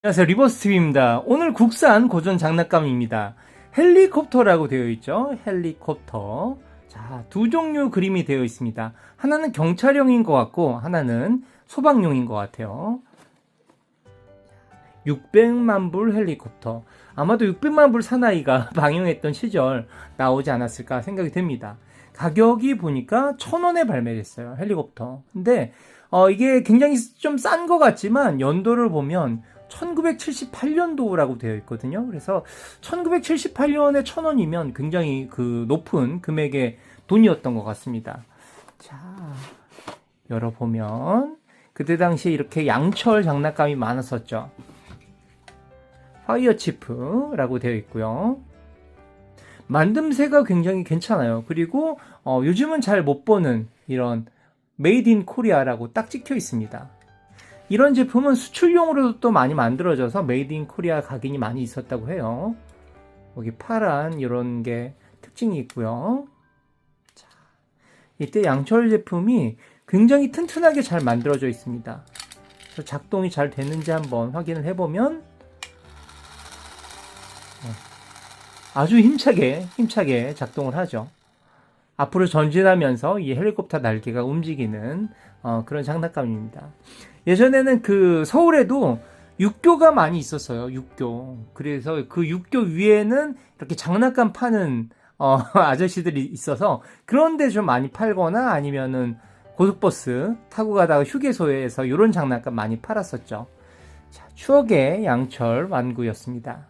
안녕하세요. 리버스TV입니다. 오늘 국산 고전 장난감입니다. 헬리콥터라고 되어 있죠? 헬리콥터. 자두 종류 그림이 되어 있습니다. 하나는 경찰용인 것 같고 하나는 소방용인 것 같아요. 600만 불 헬리콥터. 아마도 600만 불 사나이가 방영했던 시절 나오지 않았을까 생각이 듭니다. 가격이 보니까 1000원에 발매됐어요 헬리콥터. 근데 어, 이게 굉장히 좀 싼 것 같지만 연도를 보면 1978년도라고 되어 있거든요. 그래서 1978년에 1000원이면 굉장히 그 높은 금액의 돈이었던 것 같습니다. 자, 열어보면 그때 당시에 이렇게 양철 장난감이 많았었죠. 파이어 치프라고 되어 있고요. 만듦새가 굉장히 괜찮아요. 그리고 어, 요즘은 잘 못 보는 이런 메이드 인 코리아라고 딱 찍혀 있습니다. 이런 제품은 수출용으로도 또 많이 만들어져서 메이드 인 코리아 각인이 많이 있었다고 해요. 여기 파란 이런 게 특징이 있고요. 자, 이때 양철 제품이 굉장히 튼튼하게 잘 만들어져 있습니다. 작동이 잘 되는지 한번 확인을 해보면 어, 아주 힘차게 힘차게 작동을 하죠. 앞으로 전진하면서 이 헬리콥터 날개가 움직이는 어, 그런 장난감입니다. 예전에는 그 서울에도 육교가 많이 있었어요. 육교. 그래서 그 육교 위에는 이렇게 장난감 파는 어, 아저씨들이 있어서 그런데 좀 많이 팔거나 아니면은 고속버스 타고 가다가 휴게소에서 이런 장난감 많이 팔았었죠. 자, 추억의 양철 완구였습니다.